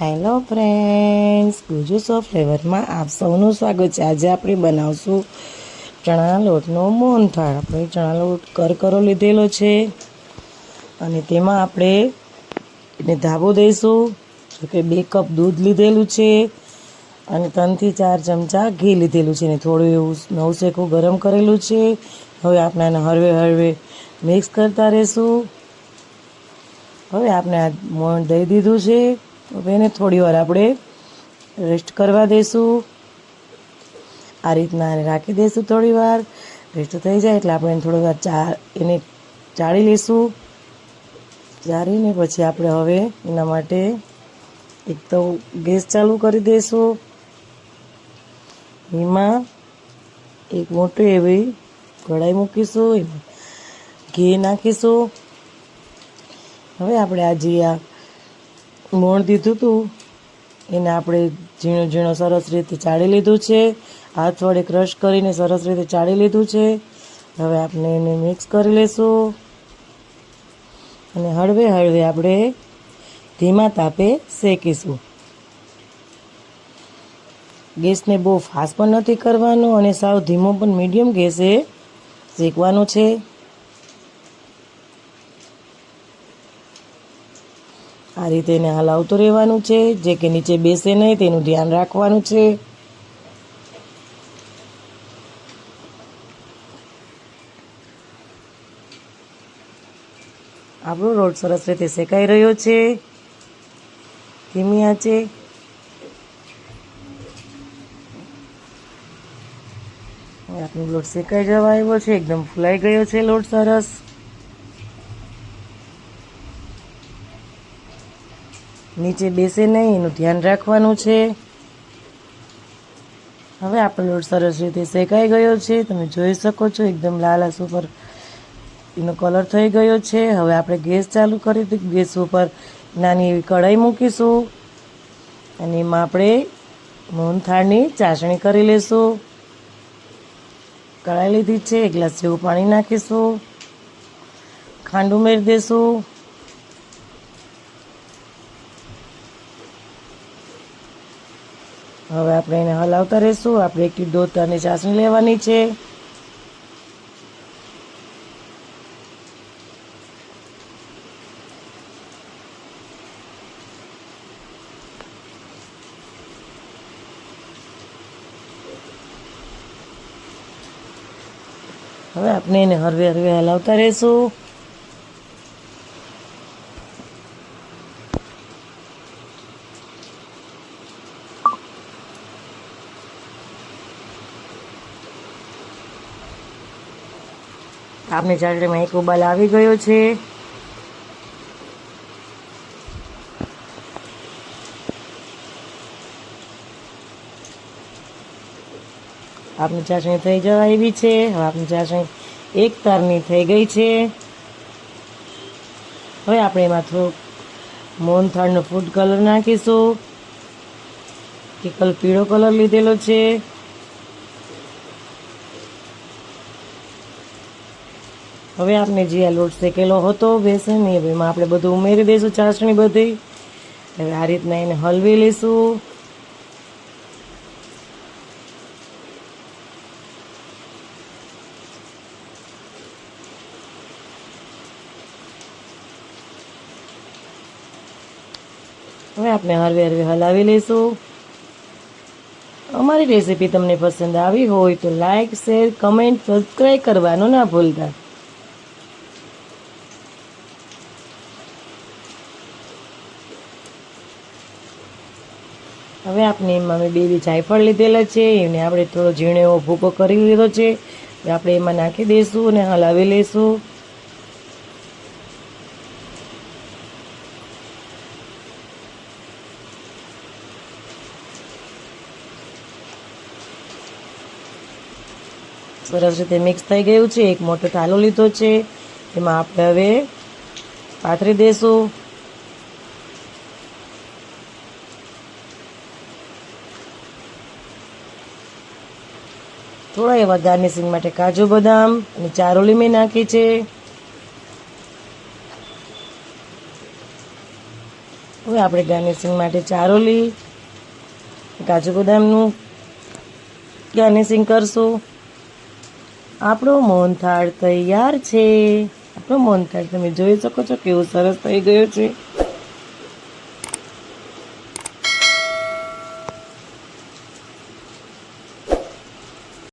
Hello friends Guju સો ફ્લેવરમાં આપ સૌનું સ્વાગત છે. આજે આપણે બનાવશું ચણા લોટનો મોહનથાળ. આપણે ચણા લોટ કરકરો લીધેલો છે અને તેમાં આપણે એને ધાબો દઈશું, જો કે બે કપ દૂધ લીધેલું છે અને ત્રણથી ચાર ચમચા ઘી લીધેલું છે. ને થોડું એવું નવસેકું ગરમ કરેલું છે. હવે આપણે એને હળવે હળવે મિક્સ કરતા રહીશું. હવે આપણે આ મોણ દઈ દીધું છે. હવે એને થોડી વાર આપણે રેસ્ટ કરવા દઈશું આ રીતના એને રાખી દઈશું થોડી વાર. રેસ્ટ થઈ જાય એટલે આપણે એને થોડી વાર ચા એને ચાળી લઈશું ચાળીને પછી આપણે હવે એના માટે એક તો ગેસ ચાલુ કરી દઈશું એમાં એક મોટી એવી કઢાઈ મૂકીશું. ઘી નાખીશું. હવે આપણે આ મોણ દીધું હતું એને આપણે ઝીણું ઝીણું સરસ રીતે ચાળી લીધું છે. હાથ વડે ક્રશ કરીને સરસ રીતે ચાળી લીધું છે. હવે આપણે એને મિક્સ કરી લઈશું અને હળવે હળવે આપણે ધીમા તાપે શેકીશું. ગેસને બહુ ફાસ્ટ પણ નથી કરવાનો અને સાવ ધીમો પણ મીડિયમ ગેસે શેકવાનો છે. આ રીતે એને હલાવતું રહેવાનું છે, જે કે નીચે બેસે નહીં, તેનું ધ્યાન રાખવાનું છે. આપણો રોટ સરસ રીતે શેકાઈ રહ્યો છે. ધીમી આંચે. આપણો લોટ શેકાઈ જવા આવ્યો છે, એકદમ ફૂલાઈ ગયો છે લોટ સરસ. નીચે બેસે નહીં, એનું ધ્યાન રાખવાનું છે. હવે આપણો લોટ સરસ રીતે શેકાઈ ગયો છે. તમે જોઈ શકો છો, એકદમ લાલ આસ ઉપર એનો કલર થઈ ગયો છે. હવે આપણે ગેસ ચાલુ કરી દીધું ગેસ ઉપર નાની એવી કઢાઈ મૂકીશું. અને એમાં આપણે મોહનથાળની ચાસણી કરી લઈશું કઢાઈ લીધી છે, એક ગ્લાસ જેવું પાણી નાખીશું. ખાંડ ઉમેરી દઈશું હવે આપણે એને હલાવતા રહીશું. આપણે એક દોઢ તરની ચાસણી લેવાની છે. હવે આપણે એને હરવે હરવે હલાવતા રહીશું. આપની ચાસણીમાં એક ઉબાલ આવી ગયો છે. આપની ચાસણી થઈ જવા આવી છે. હવે આપની ચાસણી એક તારની થઈ ગઈ છે. હવે આપણે એમાં થોડુંક મોહનથાળનો ફૂડ કલર નાખીશું. કે કલર પીળો કલર લીધેલો છે. હવે આપણે જે આ લોટ શેકેલો હતો બેસન એ એમાં આપણે બધું ઉમેરી દઈશું, ચાસણી બધી. હવે આ રીતના એને હલવી લઈશું. હવે આપણે હળવે હરવે હલાવી લઈશું. અમારી રેસીપી તમને પસંદ આવી હોય તો લાઇક શેર, કમેન્ટ સબસ્ક્રાઈબ કરવાનું ના ભૂલતા. હવે આપણે એમાં મેં બે બે જાયફળ લીધેલા છે, એને આપણે થોડો ઝીણો એવો ભૂકો કરી લીધો છે. આપણે એમાં નાખી દઈશું અને હલાવી લઈશું. સરસ રીતે મિક્સ થઈ ગયું છે, એક મોટો ટાલો લીધો છે. એમાં આપણે હવે પાથરી દઈશું. થોડા એવા ગાર્નિશિંગ માટે કાજુ બદામ અને ચારોલી મેં નાખી છે. હવે આપણે ગાર્નિશિંગ માટે ચારોલી, કાજુ બદામનું ગાર્નિશિંગ કરશું. આપણો મોહનથાળ તૈયાર છે. આપણો મોહનથાળ તમે જોઈ શકો છો કેવો સરસ થઈ ગયો છે.